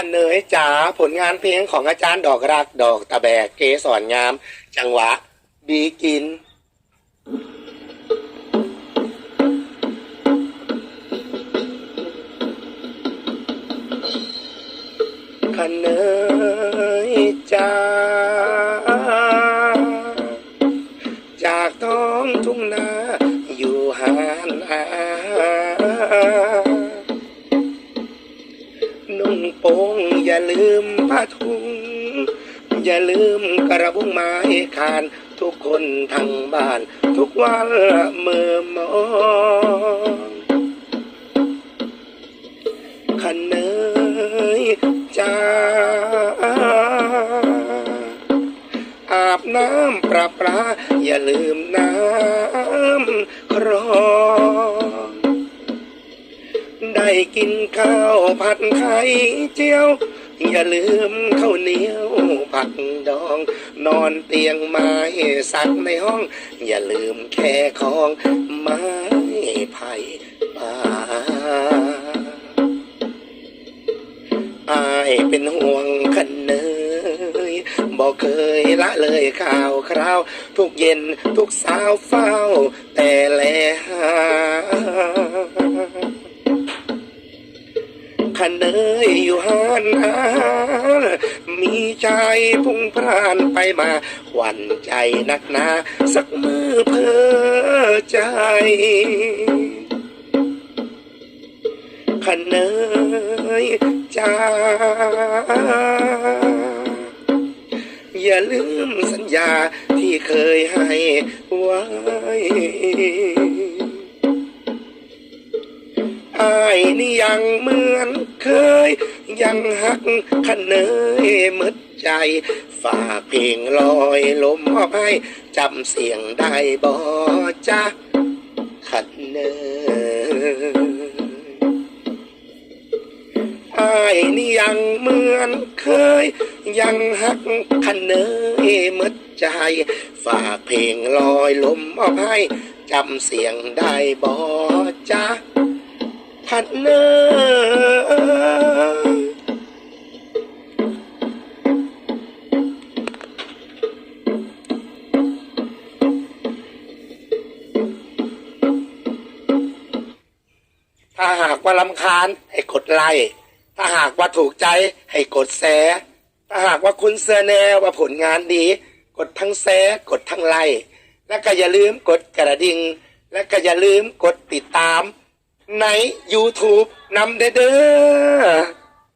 อันเนยจ๋าผลงานเพลงของอาจารย์ดอกรักดอกตะแบกเกสรงาม จังหวะ บีกินคันเนยจ้าจากท้องทุ่งนาอยู่หานอา ลืมผ้าถุง อย่าลืมกระบุงไม้คาน ทุกคนทั้งบ้าน ทุกวันเมื่อมองคันเนยจ้าอาบน้ำประปลาอย่าลืมน้ำครองได้กินข้าวผัดไข่เจียว อย่าลืมข้าวเหนียวผักดอง นอนเตียงไม้สักในห้อง อย่าลืมแค่ของไม้ไผ่ป่าอายเป็นห่วงคันเนยบอกเคยละเลยข่าวคราว ทุกเย็นทุกสาวเฝ้า แต่แลหา คันเนยอยู่หานอามีใจพุ่งพรานไปมาหวั่นใจนักหนาสักมือเพ้อใจคันเนยจ้าอย่าลืมสัญญาที่เคยให้ไว้อายนี่ยังเหมือน เคย ยังหักคันเนยหมดใจฝากเพลงลอยลมมอบให้จำเสียงได้บ่จ้าคันเนยอายนี่ยังเหมือนเคย ยังหักคันเนยหมดใจ ฝากเพลงลอยลมมอบให้จำเสียงได้บ่จ้าคันเนย ถ้าหากว่าลำคาญให้กดไลค์ถ้าหากว่าถูกใจให้กดแชร์ถ้าหากว่าคุณเสนอว่าผลงานดี กดทั้งแชร์กดทั้งไลค์และก็อย่าลืมกดกระดิ่ง และก็อย่าลืมกดติดตาม ใน YouTube นำเด้อ